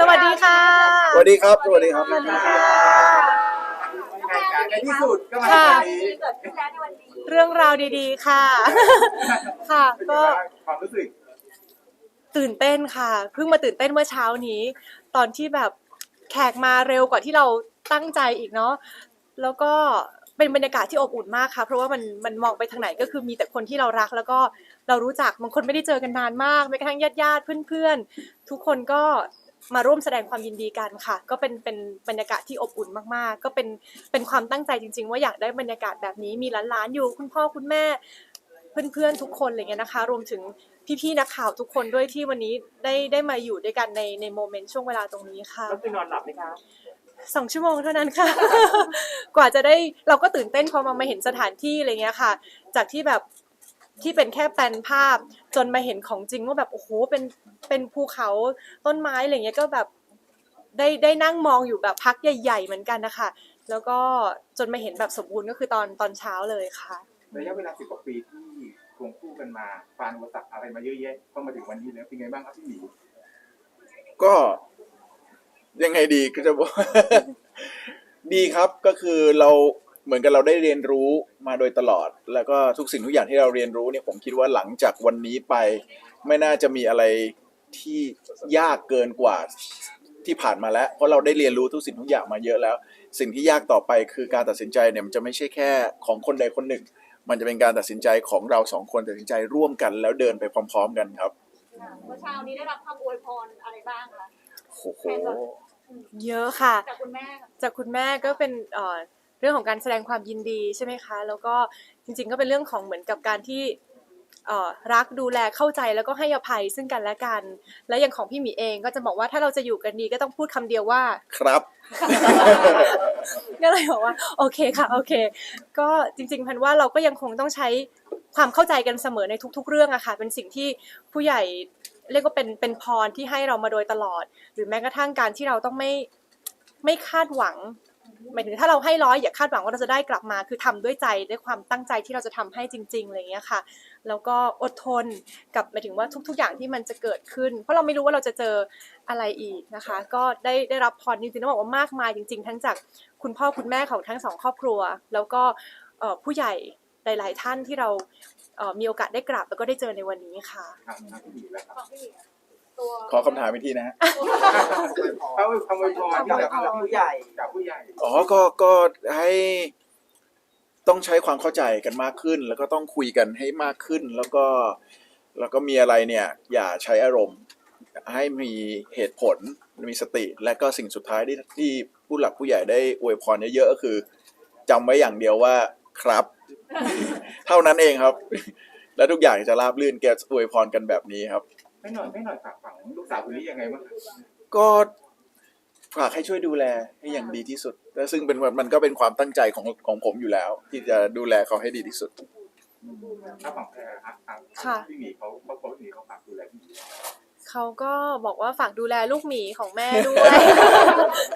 สวัสดีค่ะ สวัสดีครับ สวัสดีครับ สวัสดีค่ะ ในที่สุดก็มาค่ะวันนี้เกิดขึ้นแล้วในวันนี้เรื่องราวดีๆ ค่ะ ค่ะ ก็ความรู้สึกตื่นเต้นค่ะ เพิ่งมาตื่นเต้นเมื่อเช้านี้ ตอนที่แบบแขกมาเร็วกว่าที่เราตั้งใจอีกเนาะ แล้วก็เป็นบรรยากาศที่อบอุ่นมากค่ะ เพราะว่ามันมันมองไปทางไหนก็คือมีแต่คนที่เรารัก แล้วก็เรารู้จักบางคนไม่ได้เจอกันนานมากแม้กระทั่งญาติญาติๆเพื่อนๆ ทุกคนก็ มาร่วมแสดงความยินดีกันค่ะ ก็เป็นเป็นบรรยากาศที่อบอุ่นมากๆ ก็เป็นเป็นความตั้งใจจริง ๆ ว่าอยากได้บรรยากาศแบบนี้มีหลานๆอยู่คุณพ่อคุณแม่เพื่อนๆทุกคนอะไรเงี้ยนะคะ รวมถึงพี่ๆนักข่าวทุกคนด้วยที่วันนี้ได้ได้มาอยู่ด้วยกันในในโมเมนต์ช่วงเวลาตรงนี้ค่ะก็คือนอนหลับไหมคะสองชั่วโมงเท่านั้นค่ะ กว่าจะได้เราก็ตื่นเต้นพอมามาเห็นสถานที่อะไรเงี้ยค่ะ จากที่แบบที่เป็นแค่แปลนภาพ จนมาเห็นของจริงว่าแบบโอ้โหเป็นเป็นภูเขาต้นไม้อะไรเงี้ยก็แบบได้ได้นั่งมองอยู่แบบพักใหญ่ ๆ เหมือนกันนะคะแล้วก็จนมาเห็นแบบสมบูรณ์ก็คือตอนตอนเช้าเลยค่ะระยะเวลาสิบกว่าปีที่ควงคู่กันมาฟานอุปสรรคอะไรมาเยอะแยะต้องมาถึงวันนี้แล้วเป็นไงบ้างครับพี่หมีก็ยังไงดีก็จะบอก ดีครับก็คือเรา เหมือนกับเราได้เรียนรู้มาโดยตลอด แล้วก็ทุกสิ่งทุกอย่างที่เราเรียนรู้เนี่ยผมคิดว่าหลังจากวันนี้ไป ไม่น่าจะมีอะไรที่ยากเกินกว่าที่ผ่านมาแล้ว เพราะเราได้เรียนรู้ทุกสิ่งทุกอย่างมาเยอะแล้ว สิ่งที่ยากต่อไปคือการตัดสินใจเนี่ยมันจะไม่ใช่แค่ของคนใดคนหนึ่ง มันจะเป็นการตัดสินใจของเราสองคนตัดสินใจร่วมกันแล้วเดินไปพร้อม ๆ กันครับเมื่อเช้านี้ได้รับคำอวยพรอะไรบ้างคะโอ้โหเยอะค่ะ จากคุณแม่จากคุณแม่ก็เป็นเอ่อ เรื่องของการแสดงความยินดีใช่ไหมคะ แล้วก็จริงๆก็เป็นเรื่องของเหมือนกับการที่เอ่อรักดูแลเข้าใจแล้วก็ให้อภัยซึ่งกันและกัน และอย่างของพี่หมีเองก็จะบอกว่าถ้าเราจะอยู่กันดีก็ต้องพูดคำเดียวว่าครับก็เลยบอกว่าโอเคค่ะโอเค ก็จริงๆพันว่าเราก็ยังคงต้องใช้ความเข้าใจกันเสมอในทุก ๆ เรื่องอะค่ะเป็นสิ่งที่ผู้ใหญ่เรียกว่าเป็นเป็นพรที่ให้เรามาโดยตลอด หรือแม้กระทั่งการที่เราต้องไม่ไม่คาดหวัง หมายถึงถ้าเราให้ร้อยอย่าคาดหวังว่าเราจะได้กลับมา คือทำด้วยใจด้วยความตั้งใจที่เราจะทำให้จริงๆอะไรอย่างเงี้ยค่ะ แล้วก็อดทนกับหมายถึงว่าทุก ๆ อย่างที่มันจะเกิดขึ้น เพราะเราไม่รู้ว่าเราจะเจออะไรอีกนะคะ ก็ได้ได้รับพรจริงๆต้องบอกว่ามากมายจริง ๆ ทั้งจากคุณพ่อคุณแม่ของทั้งสองครอบครัว แล้วก็ผู้ใหญ่หลาย ๆ ท่านที่เรามีโอกาสได้กราบแล้วก็ได้เจอในวันนี้ค่ะ ของพี่หมีตัวขอคำถามอีกทีนะฮะ เขาคำอวยพรที่จากผู้ใหญ่จากผู้ใหญ่อ๋อ ก็ ก็ให้ต้องใช้ความเข้าใจกันมากขึ้น แล้วก็ต้องคุยกันให้มากขึ้น แล้วก็ แล้วก็มีอะไรเนี่ย อย่าใช้อารมณ์ ให้มีเหตุผล มีสติ และก็สิ่งสุดท้ายที่ที่ผู้หลักผู้ใหญ่ได้อวยพรเยอะๆก็คือจำไว้อย่างเดียวว่าครับ เท่านั้นเองครับ และทุกอย่างจะราบรื่นแกอวยพรกันแบบนี้ครับ ไม่หน่อยไม่หน่อยฝากฝังลูกสาวคนนี้ยังไงบ้างครับก็ฝากให้ช่วยดูแลให้อย่างดีที่สุดและซึ่งเป็นมันก็เป็นความตั้งใจของของผมอยู่แล้ว ที่จะดูแลเขาให้ดีที่สุด ถ้าฝั่งแพรครับทางค่ะ พี่หมีเขาเขาเขาพี่หมีเขาฝากดูแลพี่หมี เขาก็บอกว่าฝากดูแลลูกหมีของแม่ด้วย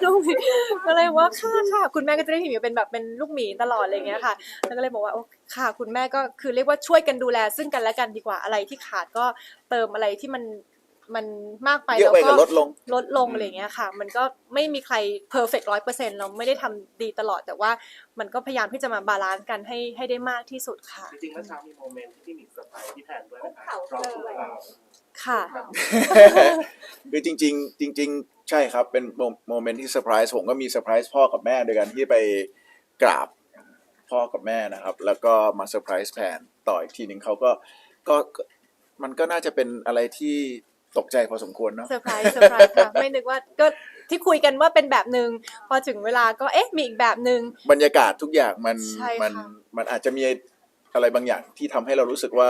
ลูกหมีก็เลยว่าค่ะค่ะคุณแม่ก็จะได้พี่หมีเป็นแบบเป็นลูกหมีตลอดอะไรอย่างเงี้ยค่ะ แล้วก็เลยบอกว่าโอ้ค่ะ คุณแม่ก็คือเรียกว่าช่วยกันดูแล ซึ่งกันและกันดีกว่าอะไรที่ขาดก็เติมอะไรที่มันมันมากไปเยอะไปก็ลดลงลดลงอะไรอย่างเงี้ยค่ะ มันก็ไม่มีใครเพอร์เฟกต์ร้อยเปอร์เซ็นต์เราไม่ได้ทำดีตลอดแต่ว่ามันก็พยายามที่จะมาบาลานซ์กันให้ให้ได้มากที่สุดค่ะ จริงๆเมื่อเช้ามีโมเมนต์ที่พี่หมิงเซอร์ไพรส์พี่แทนด้วยคุนะกคะเข่าร้องเลทุกยข์ ค่ะ คือจริง ๆ จริง ๆ ใช่ครับ เป็นโมโมเมนต์ที่เซอร์ไพรส์ผมก็มีเซอร์ไพรส์พ่อกับแม่โดยการที่ไปกราบพ่อกับแม่นะครับ แล้วก็มาเซอร์ไพรส์แฟนต่ออีกทีหนึ่งเขาก็ก็ก็มันก็น่าจะเป็นอะไรที่ตกใจพอสมควรเนาะเซอร์ไพรส์เซอร์ไพรส์ค่ะไม่นึกว่าก็ที่คุยกันว่าเป็นแบบหนึ่งพอถึงเวลาก็เอ๊ะมีอีกแบบหนึ่งบรรยากาศทุกอย่างมันใช่ค่ะมันมันอาจจะมีอะไรบางอย่างที่ทำให้เรารู้สึกว่า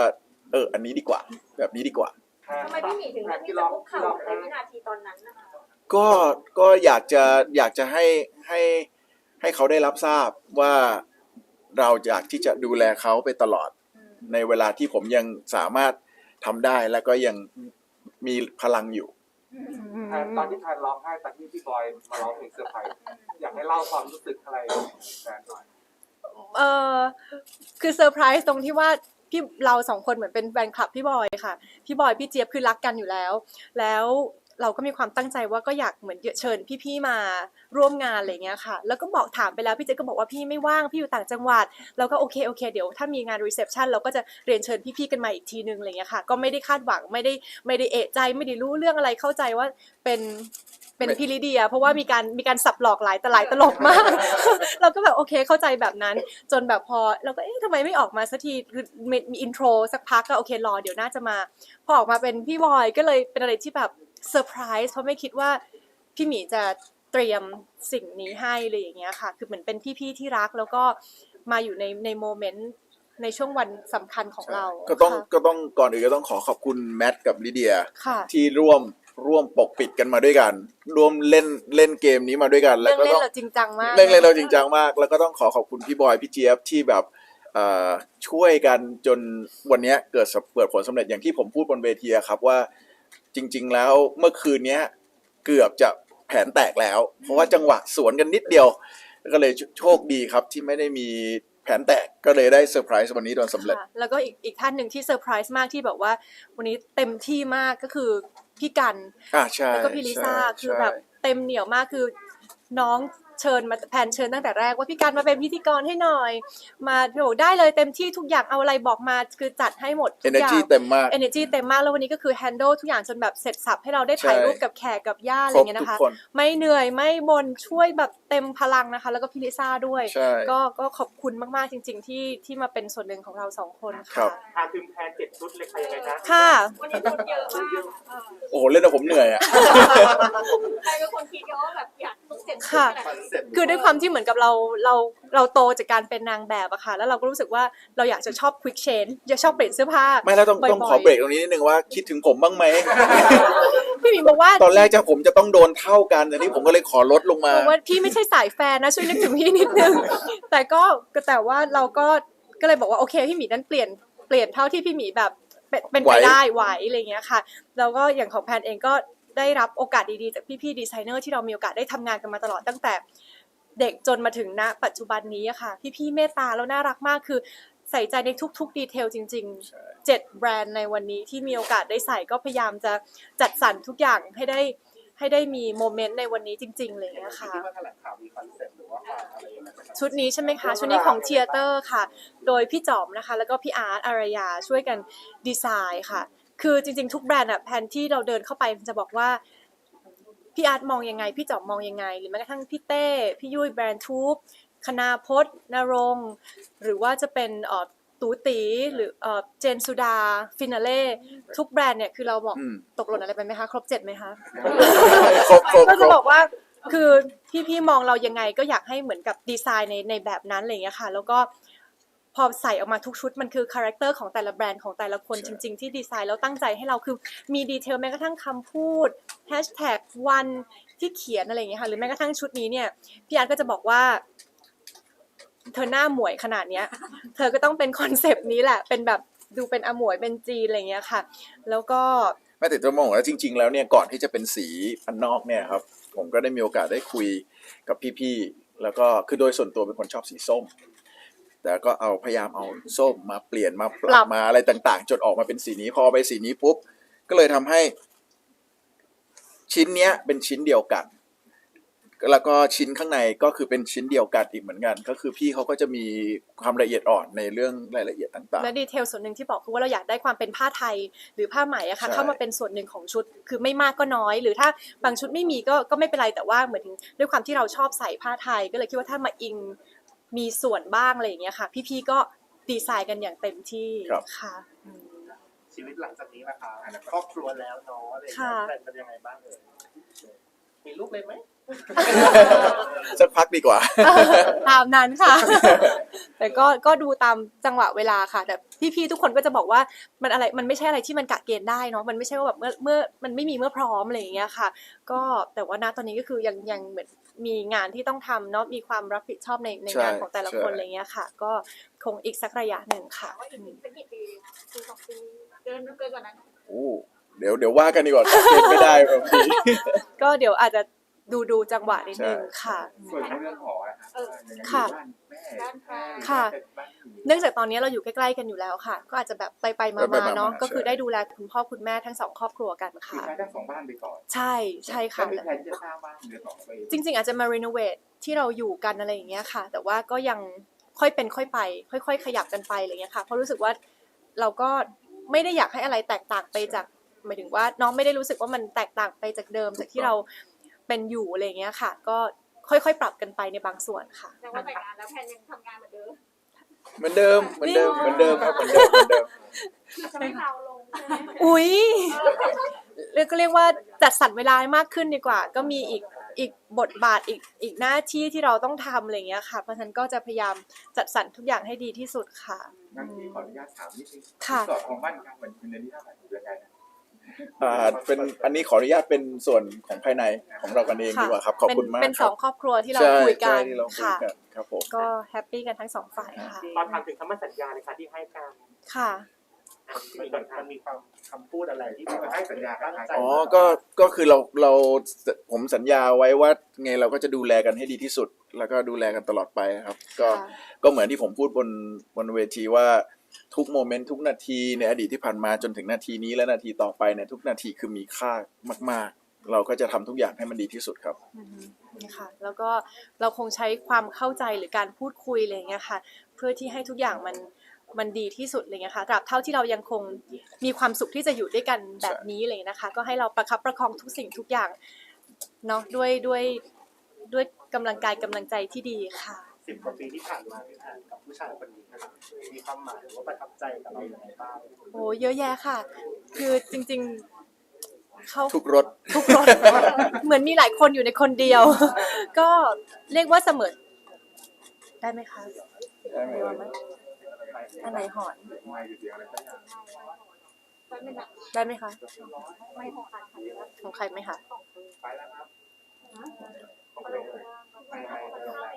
เออ อันนี้ดีกว่า แบบนี้ดีกว่า ทำไมพี่หมีถึงเลือกที่จะคุกเข่าในวินาทีตอนนั้นนะคะก็ก็อยากจะอยากจะให้ให้ให้เขาได้รับทราบว่าเราอยากที่จะดูแลเขาไปตลอด ในเวลาที่ผมยังสามารถทำได้และก็ยังมีพลังอยู่ตอนที่แพนร้องไห้ตอนที่พี่บอยมาร้องเพลงเซอร์ไพรส์อยากให้เล่าความรู้สึกอะไรแฟนหน่อย เออคือเซอร์ไพรส์ตรงที่ว่า พี่เราสองคนเหมือนเป็นแฟนคลับพี่บอยค่ะ พี่บอยพี่เจี๊ยบคือรักกันอยู่แล้ว แล้วเราก็มีความตั้งใจว่าก็อยากเหมือนเชิญพี่ๆมาร่วมงานอะไรเงี้ยค่ะ แล้วก็บอกถามไปแล้วพี่เจก็บอกว่าพี่ไม่ว่างพี่อยู่ต่างจังหวัด แล้วก็โอเคโอเคเดี๋ยวถ้ามีงานรีเซพชันเราก็จะเรียนเชิญพี่ๆกันมาอีกทีนึงอะไรเงี้ยค่ะ ก็ไม่ได้คาดหวังไม่ได้ไม่ได้เอะใจไม่ได้รู้เรื่องอะไรเข้าใจว่าเป็น เป็นไม่พี่ลิเดีย เพราะว่ามีการมีการสับหลอกหลายแต่หลายตลบมาก เราก็แบบโอเคเข้าใจแบบนั้น จนแบบพอเราก็เอ๊ะทำไมไม่ออกมาสักทีคือมีมีอินโทรสักพักก็โอเครอเดี๋ยวน่าจะมา พอออกมาเป็นพี่บอยก็เลยเป็นอะไรที่แบบเซอร์ไพรส์เพราะไม่คิดว่าพี่หมีจะเตรียมสิ่งนี้ให้เลยอย่างเงี้ยค่ะ คือเหมือนเป็นพี่ๆที่รักแล้วก็มาอยู่ในในโมเมนต์ในช่วงวันสำคัญของเรา ก็ต้องค่ะก็ต้องก่อนอื่นก็ต้องขอขอบคุณแมทกับลิเดียค่ะที่ร่วม ร่วมปกปิดกันมาด้วยกัน ร่วมเล่นเล่นเกมนี้มาด้วยกัน แล้วเรื่องก็เล่นต้องเราจริงจังมากเล่นเล่นเราจริงจังมาก แล้วก็ต้องขอขอบคุณพี่บอยพี่เจี๊ยบที่แบบเอ่อช่วยกันจนวันเนี้ยเกิดสำเกิดผลสำเร็จอย่างที่ผมพูดบนเวทีอะครับว่าจริง ๆ แล้วเมื่อคืนเนี้ยเกือบจะแผนแตกแล้ว เพราะว่าจังหวะสวนกันนิดเดียว ก็เลยโชคดีครับที่ไม่ได้มีแผนแตกก็เลยได้เซอร์ไพรส์วันนี้โดนสำเร็จค่ะแล้วก็อีกอีกท่านหนึ่งที่เซอร์ไพรส์มากที่แบบว่า วันนี้เต็มที่มากก็คือพี่กันอ่าใช่แล้วก็พี่ลิซ่าใช่คือแบบเต็มเหนียวมากคือน้อง เชิญมาแผนเชิญตั้งแต่แรกว่าพี่การมาเป็นพิธีกรให้หน่อย มาพี่บอกได้เลยเต็มที่ทุกอย่างเอาอะไรบอกมาคือจัดให้หมดทุเอกเนอย่างจีเต็มมาก energy เต็มมากแล้ววันนี้ก็คือ handle ทุกอย่างจนแบบเสร็จสับให้เราได้ถ่ายใช่รูปกับแขกกับย่าอะไรครบเงี้ยทุกนะคะคนไม่เหนื่อยไม่บนช่วยแบบเต็มพลังนะคะ แล้วก็พี่ลิซ่าด้วยใช่ก็ก็ขอบคุณมากๆจริง ๆ ที่ที่มาเป็นส่วนหนึ่งของเราสองคนครัค่ะบทางทีมแทนเจ็ดชุดเลยค่ะยังไงจ๊ะค่ะวันนี้คนเยอะมากเออโอ้โหเล่นแล้วผมเหนื่อยอะใครเป็นคนคิดว่าแบบอยากต้องเจ็ดค่ะขนาดนี้คือด้วยความที่เหมือนกับเราเราเราโตจากการเป็นนางแบบอะค่ะ แล้วเราก็รู้สึกว่าเราอยากจะชอบ quick change อยากชอบเปลี่ยนเสื้อผ้าไม่แล้วต้องบ่อยๆต้องขอเบรกตรงนี้นิดนึงว่าคิดถึงผมบ้างไหมพี่หมีบอกว่าตอนแรกจะผมจะต้องโดนเท่ากันแต่นี่ผมก็เลยขอลดลงมาบอกว่าพี่ไม่ใช่สายแฟนนะช่วยนึกถึงพี่นิดนึงแต่ก็แต่ว่าเราก็ก็เลยบอกว่าโอเคพี่หมีนั้นเปลี่ยนเปลี่ยนเท่าที่พี่หมีแบบเป็นเป็นไปไหวได้ไหวอะไรเงี้ยค่ะ แล้วก็อย่างของแพนเองก็ ได้รับโอกาสดีๆ จากพี่ๆดีไซเนอร์ที่เรามีโอกาสได้ทำงานกันมาตลอดตั้งแต่เด็กจนมาถึงณปัจจุบันนี้อะค่ะ พี่ๆเมตตาแล้วน่ารักมากคือใส่ใจในทุกๆดีเทลจริงๆเจ็ดแบรนด์ในวันนี้ที่มีโอกาสได้ใส่ก็พยายามจะจัดสรรทุกอย่างให้ได้ให้ได้มีโมเมนต์ในวันนี้จริงๆเลยนะคะที่ว่างข่าวมีคอนเซ็ปต์หรือว่าความอะชุดนี้ใช่ไหมคะชุดนี้ของเทียเตอร์ค่ะ โดยพี่จอมนะคะ แล้วก็พี่อาร์ตอารยาช่วยกันดีไซน์ค่ะ คือจริงๆ ทุกแบรนด์อะแผนที่เราเดินเข้าไปจะบอกว่าพี่อาร์ตมองยังไง พี่จอมมองยังไง หรือแม้กระทั่งพี่เต้ พี่ยุ้ยแบรนด์ทูบคณาพจน์นรงค์หรือว่าจะเป็นเอ่อตูตีหรือเอ่อเจนสุดาฟินาเล่ทุกแบรนด์เนี่ยคือเราบอกอืมตกหล่นอะไรไปไหมคะ ครบเจ็ดไหมคะครบครบก็ครจะบบอกว่าคือพี่พี่ๆมองเรายังไงก็อยากให้เหมือนกับดีไซน์ในในแบบนั้นอะไรอย่างเงี้ยค่ะ แล้วก็ พอใส่ออกมาทุกชุดมันคือคาแรคเตอร์ของแต่ละแบรนด์ของแต่ละคนใช่จริง ๆ ที่ดีไซน์แล้วตั้งใจให้เราคือมีดีเทลแม้กระทั่งคำพูดแฮชแท็กวันที่เขียนอะไรอย่างเงี้ยค่ะหรือแม้กระทั่งชุดนี้เนี่ยพี่อาร์ตก็จะบอกว่าเธอหน้าหมวยขนาดเนี้ย เธอก็ต้องเป็นคอนเซปต์นี้แหละ เป็นแบบดูเป็นอมวยเป็นจีนอะไรอย่างเงี้ยค่ะ แล้วก็ไม่แต่จะมองว่าจริง ๆ แล้วเนี่ยก่อนที่จะเป็นสีอันนอกเนี่ยครับ ผมก็ได้มีโอกาสได้คุยกับพี่ๆแล้วก็คือโดยส่วนตัวเป็นคนชอบสีส้ม แต่ก็เอาพยายามเอาส้มมาเปลี่ยนมาปปรัรับบมาอะไรต่างๆ จนออกมาเป็นสีนี้พอไปสีนี้ปุ๊บก็เลยทำให้ ชิ้นเนี้ยเป็นชิ้นเดียวกัน แล้วก็ชิ้นข้างในก็คือเป็นชิ้นเดียวกันอีกเหมือนกัน ก็คือพี่เขาก็จะมีความละเอียดอ่อนในเรื่องรายละเอียดต่างและดีเทลส่วนหนึ่งที่บอกคือว่าเราอยากได้ความเป็นผ้าไทยหรือผ้าไหมอะค่ะใช่เข้ามาเป็นส่วนหนึ่งของชุด คือไม่มากก็น้อย หรือถ้าบางชุดไม่มีก็ก็ไม่เป็นไรแต่ว่าเหมือนถึงด้วยความที่เราชอบใส่ผ้าไทย ก็เลยคิดว่าถ้ามาอิง มีส่วนบ้างอะไรอย่างเงี้ยค่ะ พี่ๆก็ดีไซน์กันอย่างเต็มที่ค่ะอืมชีวิตหลังจากนี้นะคะครอบครัวแล้วเนาะอะไรอย่างเงี้ค่ะยแพลนเป็นยังไงบ้างเอ่ยมีลูกเลยไหมๆสักพักดีกว่า ตามนั้นค่ะ แต่ก็ก็ดูตามจังหวะเวลาค่ะ แต่พี่ๆทุกคนก็จะบอกว่ามันอะไรมันไม่ใช่อะไรที่มันกะเกณฑ์ได้เนาะมันไม่ใช่ว่าแบบเมื่อเมื่อมันไม่มีเมื่อพร้อมอะไรอย่างเงี้ยค่ะ ก็แต่ว่าณตอนนี้ก็คือยังยังเหมือน มีงานที่ต้องทำเนาะมีความรับผิดชอบในในใช่งานของแต่ละคนใช่อะไรเงี้ยค่ะ ก็คงอีกสักระยะหนึ่งค่ะว่าอีกเป็นกี่ปีปีสองปีเกินเกินกว่านั้นโอ้เดี๋ยวเดี๋ยวว่ากันดีกว่าเก็บไม่ได้บางทีก็เดี๋ยวอาจจะดูดูจังหวะนิดนึงค่ะส่วนเรื่องหอนะฮะเออค่ะบ้านแม่ด้านข้างค่ะบ้านผี เนื่องจากตอนนี้เราอยู่ใกล้ๆกันอยู่แล้วค่ะ ก็อาจจะแบบไปไปๆไปๆมามาๆๆเนาะใช่ก็คือได้ดูแลคุณพ่อคุณแม่ทั้งสองครอบครัวกันคือค่ะใช้ได้สองบ้านไปก่อนใช่ใช่ค่ะแล้วมีแผนจะสร้างบ้านหรือสองไปจริง ๆ อาจจะมารีโนเวทที่เราอยู่กันอะไรอย่างเงี้ยค่ะ แต่ว่าก็ยังค่อยเป็นค่อยไป ค่อย ๆ ขยับกันไปอะไรเงี้ยค่ะเพราะรู้สึกว่าเราก็ไม่ได้อยากให้อะไรแตกต่างไปจากหมายถึงว่าน้องไม่ได้รู้สึกว่ามันแตกต่างไปจากเดิมจากที่เราเป็นอยู่อะไรเงี้ยค่ะ ก็ค่อยๆ ปรับกันไปในบางส่วนค่ะแต่ว่าแต่งงานแล้วแพนยังทำงานเหมือนเดิม เหมือนเดิมเหมือนเดิมเหมือนเดิมครับเหมือนเดิมเหมือนเดิมคือจะไม่เราลงใช่ไหมอุ๊ยเรียกก็เรียกว่าจัดสรรเวลาให้มากขึ้นดีกว่า ก็มีอีกอีกบทบาทอีกอีกหน้าที่ที่เราต้องทำอะไรอย่างเงี้ยค่ะ เพราะฉะนั้นก็จะพยายามจัดสรรทุกอย่างให้ดีที่สุดค่ะ งั้นพี่ขออนุญาตถามนิดนึงค่ะ สอดของบ้านกลางเหมือนเป็นเดือนที่เท่าไหร่หรือยังไงนะ อ่าเป็นอันนี้ขออนุญาตเป็นส่วนของภายในของเรากันเองดีกว่าครับขอบคุณมากเป็นคสรัอบงครอบครัวที่เราใช่คุยกัใช่นที่เราคุยค่ะกันครับผมก็แฮปปี้กันทั้งสองฝ่ายค่ะตอนถามถึงคำมั่นสัญญาเลยค่ะที่ให้การค่ะมันมันมีความคำพูดอะไรที่ที่มาให้สัญญากันตั้งใจอ๋อ ก็ ก็คือเรา เรา ผมสัญญาไว้ว่าไงเราก็จะดูแลกันให้ดีที่สุด แล้วก็ดูแลกันตลอดไปครับ ก็ค่ะก็เหมือนที่ผมพูดบน บนเวทีว่า ทุกโมเมนต์ทุกนาทีในอดีตที่ผ่านมาจนถึงนาทีนี้และนาทีต่อไปเนี่ยทุกนาทีคือมีค่ามาก ๆ เราก็จะทำทุกอย่างให้มันดีที่สุดครับอือฮึนี่ค่ะแล้วก็เราคงใช้ความเข้าใจหรือการพูดคุยอะไรอย่างเงี้ยค่ะ เพื่อที่ให้ทุกอย่างมันมันดีที่สุดอะไรเงี้ยค่ะตราบเท่าที่เรายังคงมีความสุขที่จะอยู่ด้วยกันแบบนี้อะไรเลยนะคะ ก็ให้เราประคับประคองทุกสิ่งทุกอย่างเนาะด้วยด้วยด้วยกำลังกายกำลังใจที่ดีค่ะ สิบกว่าปีที่ผ่านมาพี่แทนกับผู้ชายคนนี้นะครับมีความหมายหรือว่าประทับใจกับเราอย่างไรบ้างโอ้เยอะแยะค่ะ คือจริง ๆเขาทุกรถทุกรถ เหมือนมีหลายคนอยู่ในคนเดียว ก็เรียกว่าเสมอได้ไหมคะได้ไหมเรียกว่าไหมอันไหนหอนไม่เสียงอะไรสักอย่างแป๊บนึงนะได้ไหมคะไม่พอกันค่ะของใครไหมคะไปแล้วครับไม่ไม่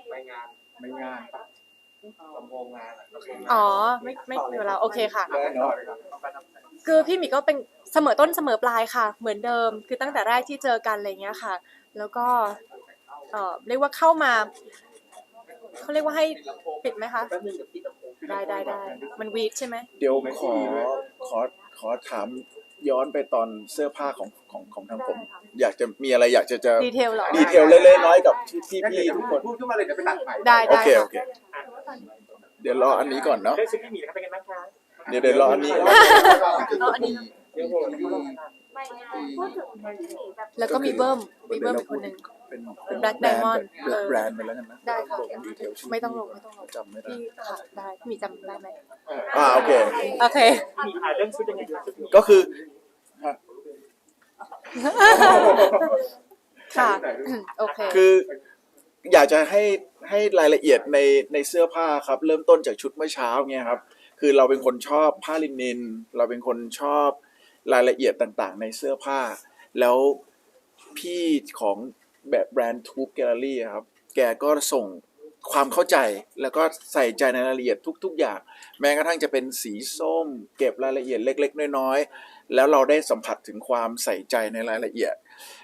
ไม่งาน ไม่งานปะลำโพงงานอะลำโพงงานอ๋อไม่ไม่เดี๋ยวเราโอเคค่ะ ได้เนาะประทับใจคือพี่หมีก็เป็นเสมอต้นเสมอปลายค่ะ เหมือนเดิม คือตั้งแต่แรกที่เจอกันอะไรเงี้ยค่ะ แล้วก็เอ่อเรียกว่าเข้ามาเขาเรียกว่าให้ปิดไหมคะ ได้ได้ได้มันวีดใช่ไหม เดี๋ยวขอขอขอถาม ย้อนไปตอนเสื้อผ้าของของของทางผม อยากจะมีอะไรอยากจะจะดีเทลเหรอดีเทลเล็กๆน้อยๆกับพี่พี่พี่ทุกคน พูดขึ้นมาเลยเดี๋ยวไปตัดใหม่ได้โอได้เคค่ะโอเค เดี๋ยวรออันนี้ก่อนเนาะเรื่องชุดพี่หมีนะครับเป็นไงบ้างคะ เดี๋ยวเดี๋ยวรออันนี้ เอาอันนี้ เดี๋ยวผม ดูไม่งานพูดถึงที่แบบแล้วก็มีเบิ้มมีเบิ้มอีกคนหนึ่ง เป็นเป็น Black Diamond แบรนด์แบรนด์ไปแล้วกันนะได้ค่ะ ลงดีเทลชื่ไม่ต้องลงไม่ต้องลงจำไม่ได้ พี่ค่ะได้พี่หมีจำได้ไหมอ่าโอเค โอเคพี่หมีอ่านเรื่องชุดยังไงดีชุดนี้ก็คือ ค่ะโอเค คืออยากจะให้ให้รายละเอียดในในเสื้อผ้าครับ เริ่มต้นจากชุดเมื่อเช้าเนี่ยครับ คือเราเป็นคนชอบผ้าลินิน เราเป็นคนชอบ รายละเอียดต่างๆ ในเสื้อผ้า แล้วพี่ของแบบแบรนด์ทูบแกลเลอรี่ครับ แกก็ส่งความเข้าใจแล้วก็ใส่ใจในรายละเอียดทุก ๆ อย่าง แม้กระทั่งจะเป็นสีส้ม เก็บรายละเอียดเล็ก ๆ น้อยๆ แล้วเราได้สัมผัสถึงความใส่ใจในรายละเอียด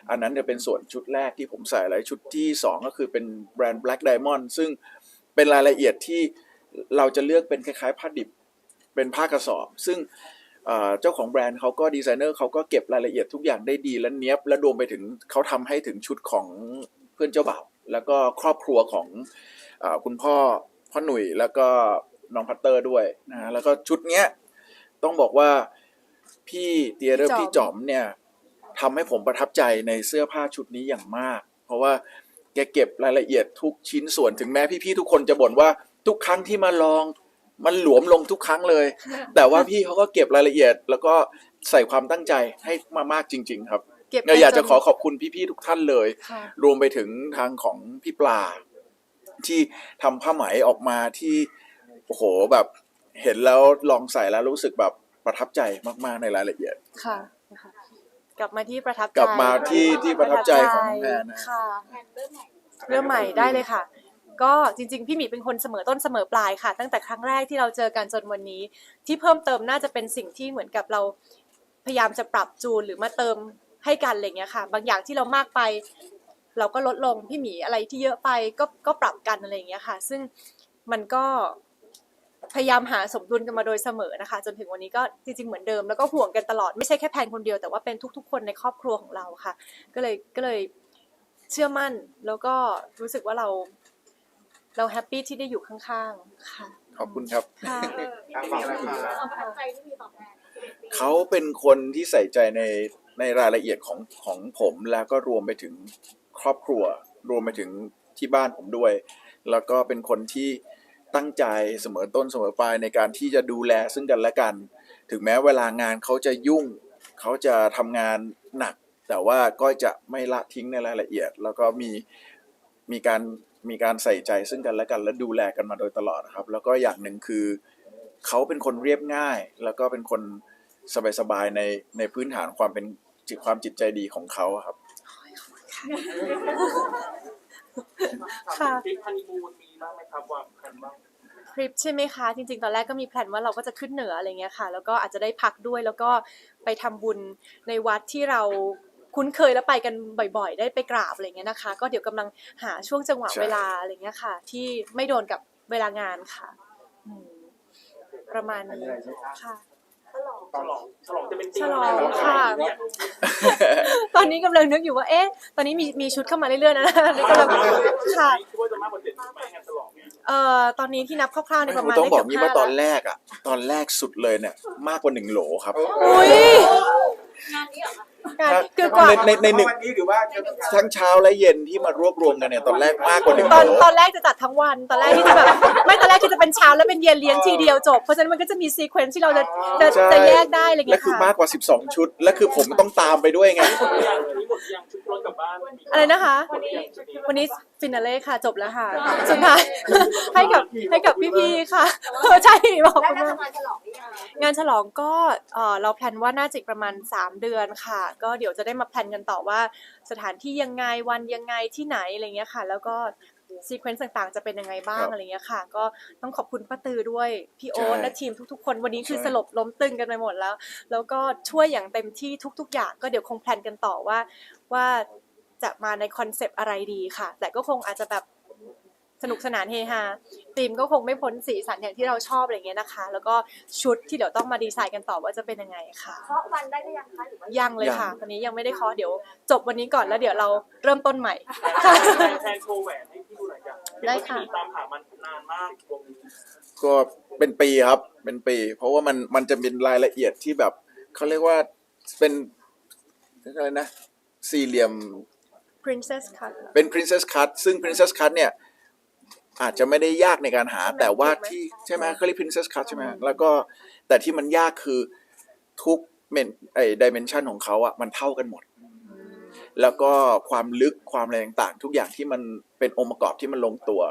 อันนั้นจะเป็นส่วนชุดแรกที่ผมใส่เลยชุดที่ 2 ก็คือเป็นแบรนด์ Black Diamond ซึ่งเป็นรายละเอียดที่เราจะเลือกเป็นคล้ายๆผ้าดิบเป็นผ้ากระสอบ ซึ่ง เอ่อเจ้าของแบรนด์เขาก็ดีไซเนอร์เขาก็เก็บรายละเอียดทุกอย่างได้ดีและเนี้ยบและรวมไปถึงเขาทำให้ถึงชุดของเพื่อนเจ้าบ่าวแล้วก็ครอบครัวของเออคุณพ่อพ่อหนุ่ยแล้วก็น้องพัตเตอร์ด้วยนะฮะแล้วก็ชุดเนี้ยต้องบอกว่าพี่เตียเรอร์พี่พี่จจออมมเนี่ยทำให้ผมประทับใจในเสื้อผ้าชุดนี้อย่างมาก เพราะว่าแกเก็บรายละเอียดทุกชิ้นส่วนถึงแม้พี่ๆทุกคนจะบ่นว่าทุกครั้งที่มาลอง มันหลวมลงทุกครั้งเลย แต่ว่าพี่เขาก็เก็บรายละเอียด แล้วก็ใส่ความตั้งใจให้มามากจริง ๆ ครับเก็บเนี่ยอยากจะนขอขอบคุณพี่ๆทุกท่านเลยค่ะรวมไปถึงทางของพี่ปลา ที่ทำผ้าไหมออกมาที่โอ้โหแบบเห็นแล้วลองใส่แล้วรู้สึกแบบประทับใจมากๆในรายละเอียดค่ะนะคะกลับมาที่ประทับใจกลับมาที่ที่ประทับใจของแพนนะค่ะแพนเริ่มใหม่เริ่มใหม่ได้เลยค่ะ ก็จริงๆ พี่หมีเป็นคนเสมอต้นเสมอปลายค่ะ ตั้งแต่ครั้งแรกที่เราเจอกันจนวันนี้ ที่เพิ่มเติมน่าจะเป็นสิ่งที่เหมือนกับเราพยายามจะปรับจูนหรือมาเติมให้กันอะไรเงี้ยค่ะ บางอย่างที่เรามากไป เราก็ลดลงพี่หมีอะไรที่เยอะไปก็ก็ปรับกันอะไรอย่างเงี้ยค่ะ ซึ่งมันก็พยายามหาสมดุลกันมาโดยเสมอนะคะ จนถึงวันนี้ก็จริงๆเหมือนเดิมแล้วก็ห่วงกันตลอดไม่ใช่แค่แพนคนเดียวแต่ว่าเป็นทุก ๆ คนในครอบครัวของเราค่ะ ก็เลยก็เลยเชื่อมั่นแล้วก็รู้สึกว่าเรา เราแฮปปี้ที่ได้อยู่ข้างๆ ค่ะ ขอบคุณครับ ค่ะทางฝั่งราคาความประทับใจที่มีต่อแพนเขาเป็นคนที่ใส่ใจในในรายละเอียดของของผมแล้วก็รวมไปถึงครอบครัว รวมไปถึงที่บ้านผมด้วย แล้วก็เป็นคนที่ตั้งใจเสมอต้นเสมอปลายในการที่จะดูแลซึ่งกันและกัน ถึงแม้เวลางานเขาจะยุ่ง เขาจะทำงานหนัก แต่ว่าก็จะไม่ละทิ้งในรายละเอียด แล้วก็มีมีการ มีการใส่ใจซึ่งกันและกันและดูแลกันมาโดยตลอดนะครับ แล้วก็อย่างหนึ่งคือเขาเป็นคนเรียบง่าย แล้วก็เป็นคนสบายๆในในพื้นฐานความเป็นจิตความจิตใจดีของเขาอะครับค่ะทริปฮันนีมูนมีบ้างไหมครับวางแผนบ้างทริปใช่ไหมคะ จริงๆ ตอนแรกก็มีแพลนว่าเราก็จะขึ้นเหนืออะไรเงี้ยค่ะ แล้วก็อาจจะได้พักด้วยแล้วก็ไปทำบุญในวัดที่เรา คุ้นเคยแล้วไปกันบ่อย ๆ ได้ไปกราบอะไรเงี้ยนะคะ ก็เดี๋ยวกำลังหาช่วงจังหวะใช่เวลาอะไรเงี้ยค่ะ ที่ไม่โดนกับเวลางานค่ะอืมประมาณนี้ค่ะฉลองฉลองฉลองจะเป็นจริงฉลองแล้วค่ะเนี่ยตอนนี้กำลังนึกอยู่ว่าเอ๊ะ ตอนนี้มีมีชุดเข้ามาเรื่อยๆนะนี่กำลังค่ะคิดว่าจะมากกว่าเจ็ดชุดไหมงานฉลองเนี่ยเอ่อตอนนี้ที่นับคร่าวๆในยประมาณต้องบอกได้งี้เกืว่าตอนห้แรกอะตอนแรกสุดเลยเนี่ยมากกว่าหนึ่งโหลครับอุ้ย งานนี้เหรอคะงานคือกว่าในในในหนึ่ง วันนี้หรือว่าจะทั้งเช้าและเย็นที่มารวบรวมกันเนี่ยตอนแรกมากกว่าหนึ่งตอนโหลตอนแรกจะจัดทั้งวันตอนแรกที่จะแบบ ไม่ตอนแรกที่จะเป็นเช้าแล้วเป็นเย็นเลี้ยงทีเดียวจบ เพราะฉะนั้นมันก็จะมีซีเควนซ์ที่เราจะจะใช่จะแยกได้อะไรและเงี้ยคือค่ะมากกว่า 12 ชุด และคือผมต้องตามไปด้วยไงหมดยังอันนี้หมดยังชุดรถกลับบ้านอะไรนะคะ วันนี้ชุดนี้วันนี้ฟินาเล่ค่ะจบแล้วค่ะ สุดท้าย ให้กับให้กับพี่ๆค่ะเออใช่บอกได้คุณได้มาก ทำงานฉลองหรือยั งคะงานฉลองก็เอ่อเราแพลนว่าน่าจะอีกประมาณ 3 เดือนค่ะ ก็เดี๋ยวจะได้มาแพลนกันต่อว่าสถานที่ยังไงวันยังไงที่ไหนอะไรเงี้ยค่ะ แล้วก็ซีเควนซ์ต่างๆ จะเป็นยังไงบ้าคงรับอะไรเงี้ยค่ะ ก็ต้องขอบคุณป้าตือด้วย พี่โอ๊ตใช่และทีมทุกๆ คนวันนี้คือใช่สลบล้มตึงกันไปหมดแล้ว แล้วก็ช่วยอย่างเต็มที่ทุก ๆ อย่าง ก็เดี๋ยวคงแพลนกันต่อว่าว่าจะมาในคอนเซปต์อะไรดีค่ะ แต่ก็คงอาจจะแบบ สนุกสนานเฮฮาธีมก็คงไม่พ้นสีสันอย่างที่เราชอบอะไรเงี้ยนะคะ แล้วก็ชุดที่เดี๋ยวต้องมาดีไซน์กันต่อว่าจะเป็นยังไงค่ะเคาะวันได้หรือยังคะหรือว่ายังเลยค่ะ ตอนนี้ยังไม่ได้เคาะเดี๋ยว จบวันนี้ก่อนแล้วเดี๋ยวเราเริ่มต้นใหม่แทนแทนโชว์แหวนให้พี่ดูหน่อยจ้ะได้ค่ะเห็นว่าพี่ตามหามันนานมากวงนี้ก็เป็นปีครับ เป็นปี เพราะว่ามันมันจะเป็นรายละเอียดที่แบบเขาเรียกว่าเป็นอะไรนะสี่เหลี่ยม princess cut เป็น princess cut ซึ่ง princess cut เนี่ย อาจจะไม่ได้ยากในการหา แต่ว่าที่ใช่ไหมเขาเรียก princess cut ใช่ไหมแล้วก็แต่ที่มันยากคือทุกเมนไอ้ dimension ของเขาอะมันเท่ากันหมด แล้วก็ความลึกความอะไรต่างๆ ทุกอย่างที่มันเป็นองค์ประกอบที่มันลงตัว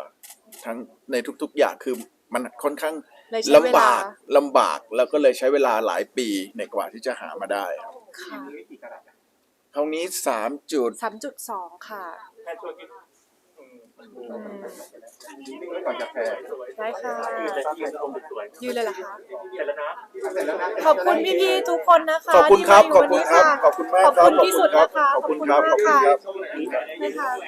ทั้งในทุกๆอย่างคือมันค่อนข้างเลยใช้เวลำลาบากลำบากแล้วก็เลยใช้เวลาหลายปีในกว่าที่จะหามาได้ครับค่ะมีกี่กระดาษเท่านี้สามจุดสามจุดสองค่ะแทนโชว์ กินอืมอืมนิ่งไว้ก่อนจะแพ้สวยๆได้ค่ะยืนเลยยืนตรงสวยๆยืนเลยเหรอคะเสร็จแล้วนะเสร็จแล้วนะขอบคุณพี่ๆทุกคนนะคะขอบคุณครับที่มายู่ขอบคุณครับวันนี้ะขอบคุณมากขอบครับคุณที่สุดนะคะขอบคุณครับ ขอบคุณมากขอบคุณครับค่ะได้ค่ะ